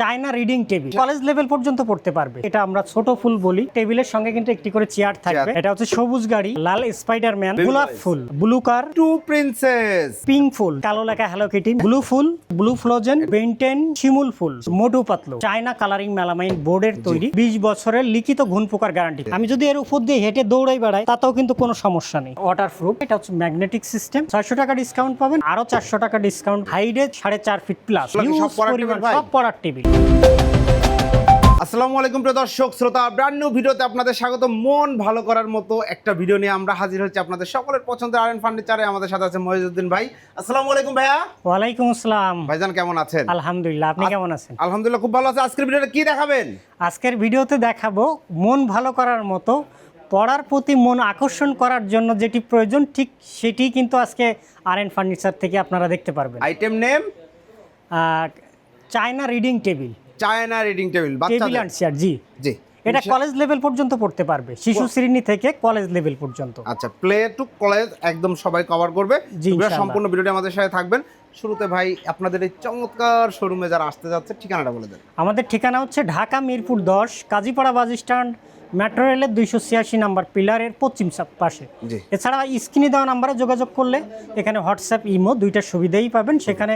China reading table college level পর্যন্ত পড়তে পারবে। এটা আমরা ছোট ফুল বলি। টেবিলের সঙ্গে কিন্তু একটি করে চেয়ার থাকবে। এটা হচ্ছে সবুজ গাড়ি। লাল স্পাইডারম্যান গোলাপ ফুল। Blue car two princess pink ফুল। কালো লেখা হ্যালো কিটি ব্লু ফুল। ব্লু ফ্লোজেন বেন্টেন শিমুল ফুল। Motu Patlu. China colouring melamine বোর্ডের তৈরি। বিশ বছরের লিখিত ঘুণ পোকার গ্যারান্টি আমি যদি এর উপর দিয়ে হেঁটে দৌড়াই বেড়াই তাতেও কিন্তু কোনো সমস্যা নেই। ওয়াটার প্রুফ এটা হচ্ছে ম্যাগনেটিক সিস্টেম ছয়শো টাকা ডিসকাউন্ট পাবেন। আরও চারশো টাকা ডিসকাউন্ট হাইডে সাড়ে চার ফিট প্লাস সব পড়ার টেবিল আসসালামু আলাইকুম প্রিয় দর্শক শ্রোতা ব্র্যান্ড নিউ ভিডিওতে আপনাদের স্বাগত মন ভালো করার মতো একটা ভিডিও নিয়ে আমরা হাজির হচ্ছি আপনাদের সকলের পছন্দের আর এন ফার্নিচারে আমাদের সাথে আছে মহিজুদ্দিন ভাই। আসসালামু আলাইকুম ভাইয়া। ওয়ালাইকুম আসসালাম। ভাইজান কেমন আছেন? আলহামদুলিল্লাহ আপনি কেমন আছেন? আলহামদুলিল্লাহ খুব ভালো আছে। আজকের ভিডিওটা কি দেখাবেন? আজকের ভিডিওতে দেখাবো মন ভালো করার মতো পড়ার প্রতি মন আকর্ষণ করার জন্য যেটি প্রয়োজন ঠিক সেটি কিন্তু আজকে আর এন ফার্নিচার থেকে আপনারা দেখতে পারবেন। Item name China reading table. China reading table table বাচ্চাদের অ্যান্ড চেয়ার জি। জি। এটা কলেজ লেভেল পর্যন্ত পড়তে পারবে শিশু শ্রেণি থেকে কলেজ লেভেল পর্যন্ত। আচ্ছা প্লে টু কলেজ একদম সবাই কভার করবে। সম্পূর্ণ ভিডিওটি আমাদের সাথে থাকবেন। শুরুতে ভাই আপনাদের এই চমৎকার শোরুমে যারা আসতে যাচ্ছে ঠিকানাটা বলে দেন। আমাদের ঠিকানা হচ্ছে ঢাকা মিরপুর দশ কাজীপাড়া বাস স্ট্যান্ড মেট্রো রেলের দুইশো ছিয়াশি নাম্বার পিলারের পশ্চিম পাশে। এছাড়া স্ক্রিনে দেওয়া নাম্বারে যোগাযোগ করলে এখানে হোয়াটসঅ্যাপ ইমো দুইটা সুবিধাই পাবেন। সেখানে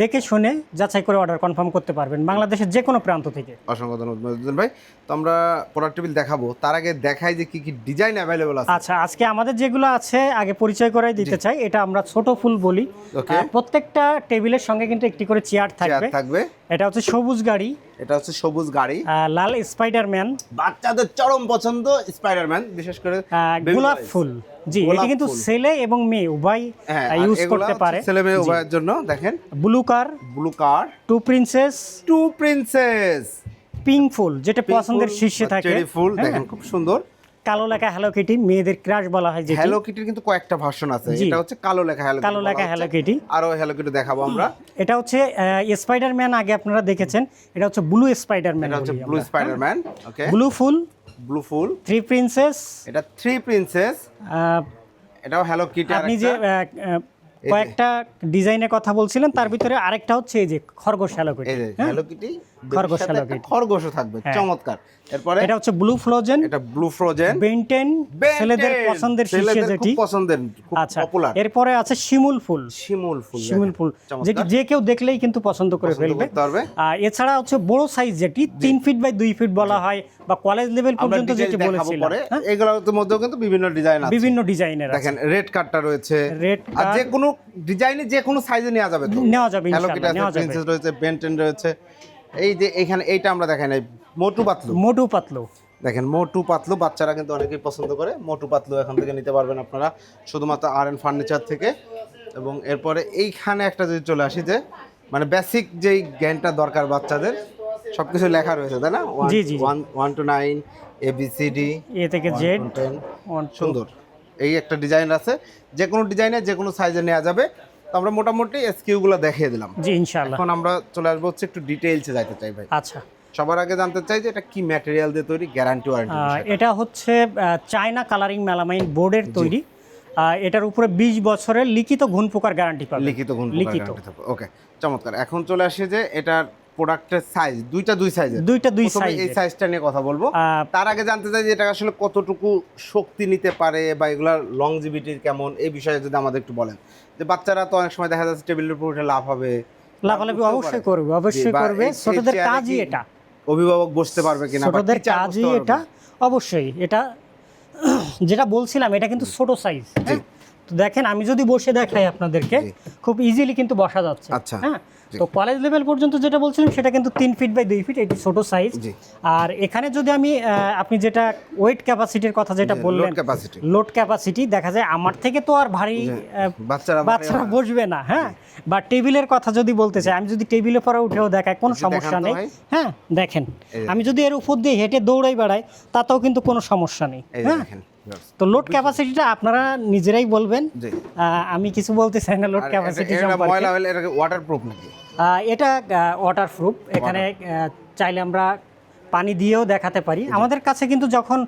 দেখে শুনে যাচাই করে অর্ডার কনফার্ম করতে পারবেন বাংলাদেশের যে কোনো প্রান্ত থেকে। অসংখ্য ধন্যবাদ ভাই। তো আমরা প্রোডাক্ট টেবিল দেখাবো। তার আগে দেখাই যে কি কি ডিজাইন অ্যাভেলেবল আছে। আচ্ছা আজকে আমাদের যেগুলো আছে আগে পরিচয় করাই দিতে চাই। এটা আমরা ছোট ফুল বলি. প্রত্যেকটা টেবিলের সঙ্গে কিন্তু একটি করে চেয়ার চেয়ার থাকবে। থাকবে। এটা হচ্ছে সবুজ গাড়ি। এটা হচ্ছে সবুজ গাড়ি। লাল স্পাইডারম্যান বাচ্চাদের চরম পছন্দ স্পাইডারম্যান বিশেষ করে গোলাপ ফুল। জি এটা কিন্তু ছেলে এবং মেয়ে উভয় হ্যাঁ ইউজ করতে পারে। ছেলে মেয়ে উভয়ের জন্য দেখেন। Blue car blue car two princess two princess pink ফুল যেটা পছন্দের শীর্ষে থাকে। চেরি ফুল হ্যাঁ, দেখেন খুব সুন্দর। কালো লেখা হ্যালো কিটি মেয়েদের ক্রাশ বলা হয় যেটি। হ্যালো কিটির কিন্তু কয়েকটা ভার্সন আছে। এটা হচ্ছে কালো লেখা হ্যালো কালো লেখা হ্যালো কিটি আরও হ্যালো কিটি দেখাবো আমরা। এটা হচ্ছে স্পাইডারম্যান আগে আপনারা দেখেছেন। এটা হচ্ছে ব্লু স্পাইডারম্যান এটা হচ্ছে ব্লু স্পাইডারম্যান ওকে ব্লু ফুল ব্লু ফুল থ্রি প্রিন্সেস এটা থ্রি প্রিন্সেস এটাও হ্যালো কিটি আপনি যে কয়েকটা ডিজাইনের কথা বলছিলেন তার ভিতরে আরেকটা হচ্ছে এই যে খরগোশ হ্যালো কিটি হ্যালো কিটি খরগোশ Hello খরগোশও থাকবে হ্যাঁ। চমৎকার। এরপরে এটা হচ্ছে ব্লু ফ্লোজেন এটা ব্লু ফ্রোজেন। বেন্টেন ছেলেদের পছন্দের শীর্ষে যেটি। পছন্দের খুব আচ্ছা পপুলার এরপরে আছে শিমুল ফুল। শিমুল ফুল শিমুল ফুল। যেটি যে কেউ দেখলেই কিন্তু পছন্দ করে ফেলবে। আর এছাড়া হচ্ছে বড় সাইজ যেটি তিন ফিট বাই দুই ফিট বলা হয় বা কলেজ লেভেল পর্যন্ত যেটি বলেছিলাম। হ্যাঁ? এগুলোর মধ্যেও কিন্তু বিভিন্ন ডিজাইন আছে। বিভিন্ন ডিজাইনের আছে। দেখেন রেড কার্ডটা রয়েছে। রেড আর যে কোনো ডিজাইনে যে কোনো সাইজে নেওয়া যাবে নেওয়া যাবে ইনশাআল্লাহ, নেওয়া যাবে। রয়েছে বেন্টেন রয়েছে। এই যে এখানে এইটা আমরা দেখাই নাই মোটু পাতলু। মোটু পাতলু। দেখেন মোটু পাতলু বাচ্চারা কিন্তু অনেকেই পছন্দ করে। মোটু পাতলু এখান থেকে নিতে পারবেন আপনারা শুধুমাত্র আর এন ফার্নিচার থেকে। এবং এরপরে এইখানে একটা যদি চলে আসি যে মানে বেসিক যেই জ্ঞানটা দরকার বাচ্চাদের সব কিছু লেখা রয়েছে তাই না? জি, জি। One one two nine A B C D A থেকে জেড সুন্দর। এই একটা ডিজাইন আছে। যে কোনো ডিজাইনে যে কোনো সাইজে নেওয়া যাবে। তো আমরা মোটামুটি এসকিউগুলো দেখিয়ে দিলাম। জি ইনশাআল্লাহ। এখন আমরা চলে আসব হচ্ছে একটু ডিটেইলসে যাইতে চাই ভাই। আচ্ছা। সবার আগে জানতে চাই যে এটা কি ম্যাটেরিয়াল দিয়ে তৈরি গ্যারান্টি ওয়ারেন্টি এটা হচ্ছে চায়না কালারিং মেলামাইন বোর্ডের তৈরি। এটার উপরে বিশ বছরের লিখিত ঘুণ পোকার গ্যারান্টি পাবে লিখিত গুণ লিখিত। ওকে চমৎকার। এখন চলে আসে যে এটার প্রোডাক্টের সাইজ দুইটা দুই সাইজের দুইটা দুই প্রথমে এই সাইজটা নিয়ে কথা বলব। তার আগে জানতে চাই যে এটা আসলে কতটুকু শক্তি নিতে পারে বা এগুলার লংজিভিটি কেমন এই বিষয়ে যদি আমাদের একটু বলেন। যে বাচ্চারা তো অনেক সময় দেখা যাচ্ছে টেবিলের উপর উঠে লাভ হবে লাভালাভি অবশ্যই করবে অবশ্যই করবে। ছোটদের কাজই এটা। অভিভাবক বসতে পারবে কিনা ছোটদের কাজই এটা। অবশ্যই এটা যেটা বলছিলাম এটা কিন্তু ছোট সাইজ জি। তো দেখেন আমি যদি বসে দেখাই আপনাদেরকে খুব ইজিলি কিন্তু বসা যাচ্ছে। আচ্ছা। হ্যাঁ। তো কলেজ লেভেল পর্যন্ত যেটা বলছিলাম সেটা কিন্তু তিন ফিট বাই দুই ফিট এটি ছোট সাইজ আর এখানে যদি আমি আপনি যেটা ওয়েট ক্যাপাসিটির কথা যেটা বললেন লোড ক্যাপাসিটি দেখা যায় আমার থেকে তো আর ভারী বাচ্চারা বাচ্চারা বসবে না হ্যাঁ? বা টেবিলের কথা যদি বলতে চাই আমি যদি টেবিলের পরে উঠেও দেখাই কোনো সমস্যা নেই। হ্যাঁ দেখেন। আমি যদি এর উপর দিয়ে হেঁটে দৌড়াই বেড়াই তাতেও কিন্তু কোনো সমস্যা নেই হ্যাঁ। তো লোড ক্যাপাসিটিটা আপনারা নিজেরাই বলবেন। আমি কিছু বলতে চাই না লোড ক্যাপাসিটি এটা- ওয়াটারপ্রুফ সম্পর্কে। ময়লা হলে এটাকে ওয়াটার প্রুফ নাকি এটা ওয়াটার এখানে চাইলে আমরা পানি দিয়েও দেখাতে পারি। আমাদের কাছে কিন্তু যখন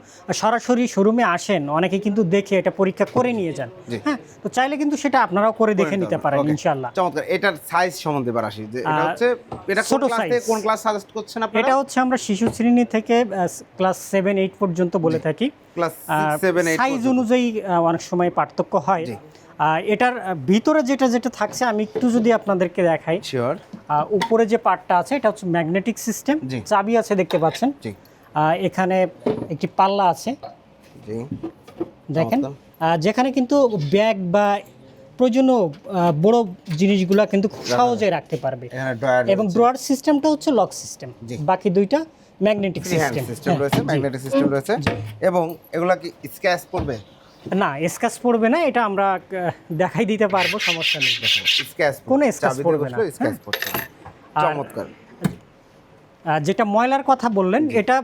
সরাসরি শোরুমে আসেন অনেকে কিন্তু দেখে এটা পরীক্ষা করে নিয়ে যান। হ্যাঁ তো চাইলে কিন্তু সেটা আপনারাও করে দেখে নিতে পারেন। Okay. ইনশাল্লাহ চমৎকার। এটার সাইজ সম্বন্ধে এবার আসি। যে এটা হচ্ছে এটা ছোট থেকে কোন ক্লাস সাজেস্ট করছেন আপনারা? এটা হচ্ছে আমরা শিশু শ্রেণি থেকে ক্লাস সেভেন এইট পর্যন্ত বলে থাকি। ক্লাস 6 7 8 সাইজ অনুযায়ী অনেক সময় পার্থক্য হয়। এটার ভিতরে যেটা যেটা থাকছে আমি একটু যদি আপনাদেরকে দেখাই। শিওর উপরে যে পার্টটা আছে এটা হচ্ছে ম্যাগনেটিক সিস্টেম। চাবি আছে দেখতে পাচ্ছেন। জি। এখানে একটি পাল্লা আছে। জি। দেখেন। যেখানে কিন্তু ব্যাগ বা প্রয়োজনীয় বড় জিনিসগুলো কিন্তু খুব সহজে রাখতে পারবে। এবং ড্রয়ার সিস্টেমটা হচ্ছে লক সিস্টেম। বাকি দুইটা ম্যাগনেটিক সিস্টেম। সিস্টেম রয়েছে ম্যাগনেটিক সিস্টেম রয়েছে। এবং এগুলা কি স্ক্র্যাচ পড়বে? না স্কাচ পড়বে না এটা আমরা দেখাই দিতে পারব সমস্যা নেই স্ক্র্যাচ কোনো পড়বে না, স্ক্র্যাচ পড়ছে। চমৎকার। যেটা ময়লার কথা বললেন এটা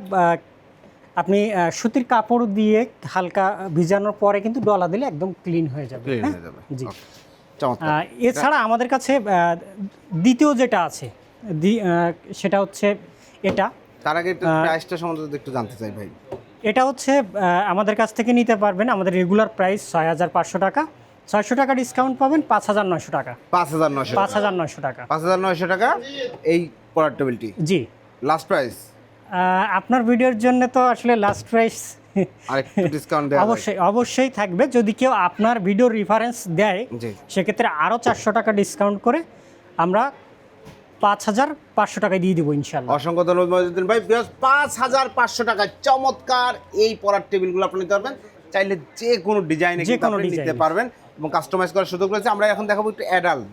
আপনি সুতির কাপড় দিয়ে হালকা ভিজানোর পরে কিন্তু ডলা দিলে একদম ক্লিন হয়ে যাবে ক্লিন হ্যাঁ? হয়ে যাবে। জি। এছাড়া আমাদের কাছে দ্বিতীয় যেটা আছে সেটা হচ্ছে এটা। তার আগে প্রাইসটা সম্বন্ধে একটু জানতে চাই ভাই। এটা হচ্ছে আমাদের কাছ থেকে নিতে পারবেন আমাদের রেগুলার প্রাইস ছয় হাজার পাঁচশো টাকা। ছয়শো টাকা ডিসকাউন্ট পাবেন পাঁচ হাজার নয়শো টাকা। পাঁচ হাজার নয়শো পাঁচ হাজার নয়শো টাকা। পাঁচ হাজার নয়শো টাকা এই পড়ার টেবিলটি জি। লাস্ট প্রাইস আপনার ভিডিওর জন্য তো আসলে লাস্ট প্রাইস ডিসকাউন্ট দেওয়া অবশ্যই অবশ্যই থাকবে। যদি কেউ আপনার ভিডিও রেফারেন্স দেয় সেক্ষেত্রে আরও চারশো টাকা ডিসকাউন্ট করে আমরা পাঁচ হাজার পাঁচশো টাকায় দিয়ে দেবো ইনশাল্লাহ। অসংখ্য ধন্যবাদ মহিউদ্দিন ভাই। পাঁচ হাজার পাঁচশো টাকা চমৎকার এই পড়ার টেবিলগুলো আপনি নিতে পারবেন। চাইলে যে কোনো ডিজাইনে যে কোনো নিতে পারবেন এবং কাস্টমাইজ করার সুযোগ রয়েছে। আমরা এখন দেখাবো একটু অ্যাডাল্ট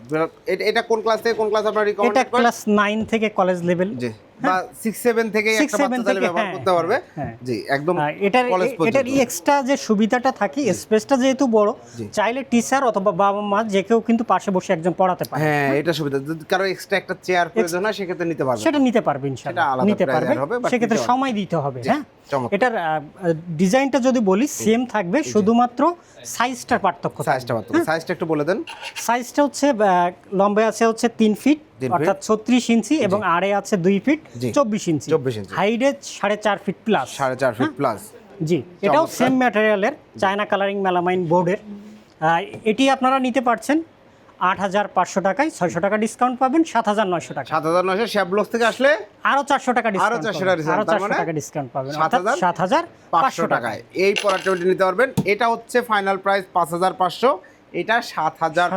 এটা কোন ক্লাস থেকে কোন ক্লাস আপনার রিকমেন্ড এটা ক্লাস নাইন থেকে কলেজ লেভেল জি। বা সিক্স সেভেন থেকে একটা বাচ্চা ব্যবহার হ্যাঁ, করতে পারবে। হ্যাঁ। জি একদম এটার এটার এক্সট্রা যে সুবিধাটা থাকে স্পেসটা যেহেতু বড় চাইলে টিচার অথবা বাবা মা যে কেউ কিন্তু পাশে বসে একজন পড়াতে পারে। হ্যাঁ এটা সুবিধা। যদি কারও এক্সট্রা একটা চেয়ার প্রয়োজন হয় সেক্ষেত্রে নিতে পারবে। সেটা নিতে পারবে ইনশাআল্লাহ। নিতে পারবে। সেক্ষেত্রে সময় দিতে হবে হ্যাঁ? এটার ডিজাইনটা যদি বলি সেম থাকবে শুধুমাত্র সাইজটার পার্থক্য। সাইজটা মাত্র সাইজটা একটু বলে দেন। সাইজটা হচ্ছে আহ, লম্বায় আছে হচ্ছে তিন ফিট। অর্থাৎ ছত্রিশ ইঞ্চি এবং আড়ে আছে দুই ফিট চব্বিশ ইঞ্চি। 24 ইঞ্চি। হাইডে সাড়ে চার ফিট প্লাস সাড়ে চার ফিট প্লাস জি এটাও সেম ম্যাটেরিয়ালের চায়না কালারিং মেলামাইন বোর্ডের এটি আপনারা নিতে পারছেন আট হাজার পাঁচশো টাকায় ছয়শো টাকা ডিসকাউন্ট পাবেন সাত হাজার নয়শো টাকা। সাত হাজার নয়শো শ্যাবলস থেকে আসলে আরও চারশো টাকা ডিসকাউন্ট 400 টাকা আরও চারশো মানে টাকা ডিসকাউন্ট পাবেন। সাত হাজার পাঁচশো টাকায়। এই টেবিলটি নিতে পারবেন। এটা হচ্ছে ফাইনাল প্রাইস পাঁচ হাজার পাঁচশো। এটা সাত হাজার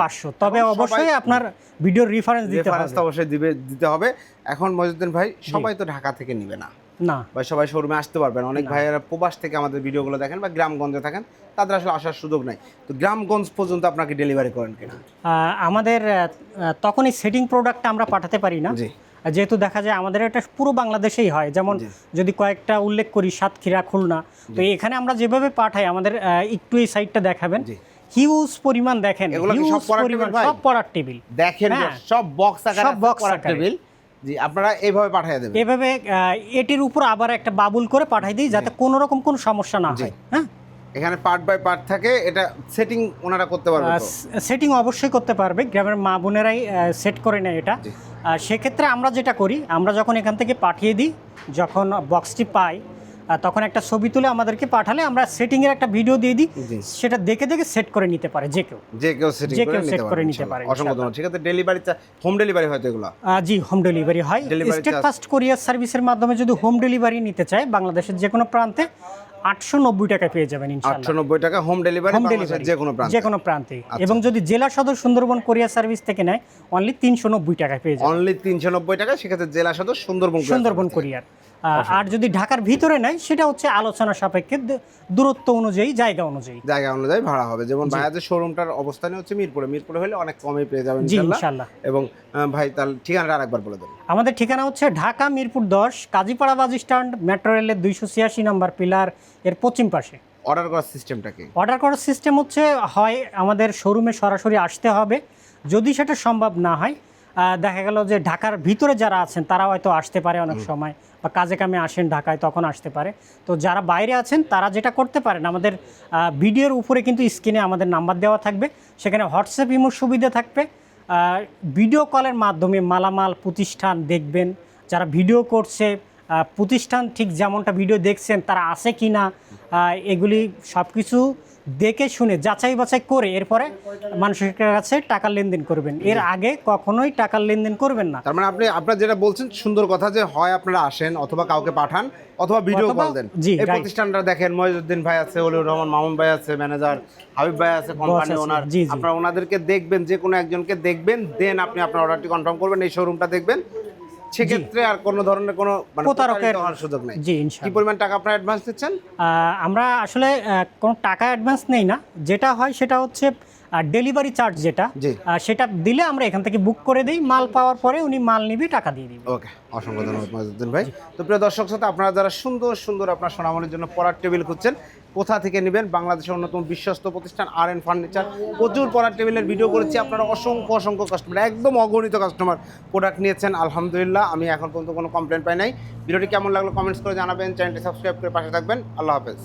পাঁচশো তবে অবশ্যই আপনার ভিডিওর রেফারেন্স দিতে রেফারেন্স তো অবশ্যই দিবে দিতে হবে। এখন মজিউদ্দিন ভাই সবাই তো ঢাকা থেকে নিবে না। না। বা সবাই শোরুমে আসতে পারবেন। অনেক ভাইয়েরা প্রবাস থেকে আমাদের ভিডিওগুলো দেখেন বা গ্রামগঞ্জে থাকেন তাদের আসলে আসার সুযোগ নাই। তো গ্রামগঞ্জ পর্যন্ত আপনাকে ডেলিভারি করেন কিনা? আমাদের তখনই সেটিং প্রোডাক্টটা আমরা পাঠাতে পারি না। যেহেতু দেখা যায় আমাদের এটা পুরো বাংলাদেশেই হয়। যেমন যদি কয়েকটা উল্লেখ করি সাতক্ষীরা খুলনা। তো এখানে আমরা যেভাবে পাঠাই আমাদের একটু এই সাইডটা দেখাবেন। হিউজ পরিমাণ দেখেন এগুলো সব পড়ার পরিমাণ টেবিল সব পড়ার টেবিল। দেখেন হ্যাঁ। সব বক্স আকারে সব পড়ার টেবিল। জি আপনারা এইভাবে পাঠিয়ে দেবেন। এভাবে এটির উপর আবার একটা বাবুল করে পাঠাই দিই যাতে কোনো রকম কোনো সমস্যা না হয় হ্যাঁ? এখানে পার্ট বাই পার্ট থাকে এটা সেটিং ওনারা করতে পারবে সেটিং অবশ্যই করতে পারবে গ্রামের মা বোনেরাই সেট করে নেয় এটা। আর সেক্ষেত্রে আমরা যেটা করি আমরা যখন এখান থেকে পাঠিয়ে দিই যখন বক্সটি পাই তখন একটা ছবি তুলে আমাদেরকে পাঠালে আমরা সেটিংয়ের একটা ভিডিও দিয়ে দিই সেটা দেখে দেখে সেট করে নিতে পারে যে কেউ। যে কেউ সেটিং যে করে কেউ নিতে করে নিতে পারে, অসংখ্য। ধন্যবাদ। সেক্ষেত্রে ডেলিভারি হোম ডেলিভারি হয়তো এগুলো? আহ, জি হোম ডেলিভারি হয়। স্টেট ফার্স্ট কোরিয়ার সার্ভিসের মাধ্যমে যদি হোম ডেলিভারি নিতে চায় বাংলাদেশের যে কোনো প্রান্তে আটশো নব্বই টাকায় পেয়ে যাবেন আটশো নব্বই টাকা হোম ডেলিভারি হোম ডেলিভারি যে কোনো প্রান্তে। যে কোনো প্রান্তে। এবং যদি জেলা সদর সুন্দরবন কোরিয়ার সার্ভিস থেকে নেয় অনলি তিনশো নব্বই টাকায় পেয়ে যাবে অনলি তিনশো নব্বই টাকা সেক্ষেত্রে জেলা সদর সুন্দরবন সুন্দরবন। কোরিয়ার আর যদি ঢাকার ভিতরে নেয় সেটা হচ্ছে আলোচনা সাপেক্ষে দূরত্ব অনুযায়ী জায়গা অনুযায়ী। জায়গা অনুযায়ী ভাড়া হবে। যেমন ভাইয়াদের শোরুমটার অবস্থানে হচ্ছে মিরপুরে। মিরপুরে হলে অনেক কমে পেয়ে যাবেন ইনশাআল্লাহ এবং ভাই তাহলে ঠিকানাটা আরেকবার বলে দেবেন আমাদের ঠিকানা হচ্ছে ঢাকা মিরপুর দশ কাজীপাড়া বাস স্ট্যান্ড মেট্রো রেলের দুইশো ছিয়াশি নম্বর পিলার এর পশ্চিম পাশে। অর্ডার করার সিস্টেমটা কি? অর্ডার করার সিস্টেম হচ্ছে হয় আমাদের শোরুমে সরাসরি আসতে হবে। যদি সেটা সম্ভব না হয় দেখা গেল যে ঢাকার ভিতরে যারা আছেন তারা হয়তো আসতে পারে অনেক সময় বা কাজে কামে আসেন ঢাকায় তখন আসতে পারে। তো যারা বাইরে আছেন তারা যেটা করতে পারেন আমাদের ভিডিওর উপরে কিন্তু স্ক্রিনে আমাদের নাম্বার দেওয়া থাকবে। সেখানে হোয়াটসঅ্যাপ ইমোর সুবিধা থাকবে। ভিডিও কলের মাধ্যমে মালামাল প্রতিষ্ঠান দেখবেন। যারা ভিডিও করছে প্রতিষ্ঠান ঠিক যেমনটা ভিডিও দেখছেন তারা আছে কি না এগুলি সব কিছু দেখে শুনে যাচাই বাছাই করে এরপরে মানুষের কাছে টাকা লেনদেন করবেন। এর আগে কখনোই টাকার লেনদেন করবেন না। তার মানে আপনি আপনার যেটা বলছেন সুন্দর কথা যে হয় আপনারা আসেন অথবা কাউকে পাঠান অথবা ভিডিও কল দেন। জি, এই প্রতিষ্ঠানটা দেখেন মহিউদ্দিন ভাই আছে অলিউর রহমান মামুন ভাই আছে ম্যানেজার হাবিব ভাই আছে কোম্পানি ওনার। আপনারা ওনাদেরকে দেখবেন যে কোনো একজনকে দেখবেন দেন আপনি আপনার অর্ডারটি কনফার্ম করবেন এই শোরুমটা দেখবেন। সেক্ষেত্রে আর কোনো ধরনের কোনো মানে প্রতারকের হওয়ার সুযোগ নেই। জি কি পরিমাণ টাকা আপনারা অ্যাডভান্স দিচ্ছেন আমরা আসলে কোনো টাকা অ্যাডভান্স নেই না। যেটা হয় সেটা হচ্ছে ডেলিভারি চার্জ যেটা সেটা দিলে আমরা এখান থেকে বুক করে দিই মাল পাওয়ার পরে উনি মাল নিবি টাকা দিয়ে দিবে। ওকে অসংখ্য ধন্যবাদ মহিউদ্দিন ভাই। তো প্রিয় দর্শক শ্রোতা আপনারা যারা সুন্দর সুন্দর আপনার সোনামণির জন্য পড়ার টেবিল খুঁজছেন কোথা থেকে নেবেন? বাংলাদেশের অন্যতম বিশ্বস্ত প্রতিষ্ঠান আর এন ফার্নিচার প্রচুর পড়ার টেবিলের ভিডিও করেছি আপনারা অসংখ্য অসংখ্য কাস্টমার একদম অগণিত কাস্টমার প্রোডাক্ট নিয়েছেন আলহামদুলিল্লাহ। আমি এখন পর্যন্ত কোনো কমপ্লেন পাই নাই। ভিডিওটি কেমন লাগল কমেন্টস করে জানাবেন চ্যানেলটি সাবস্ক্রাইব করে পাশে থাকবেন। আল্লাহ হাফেজ।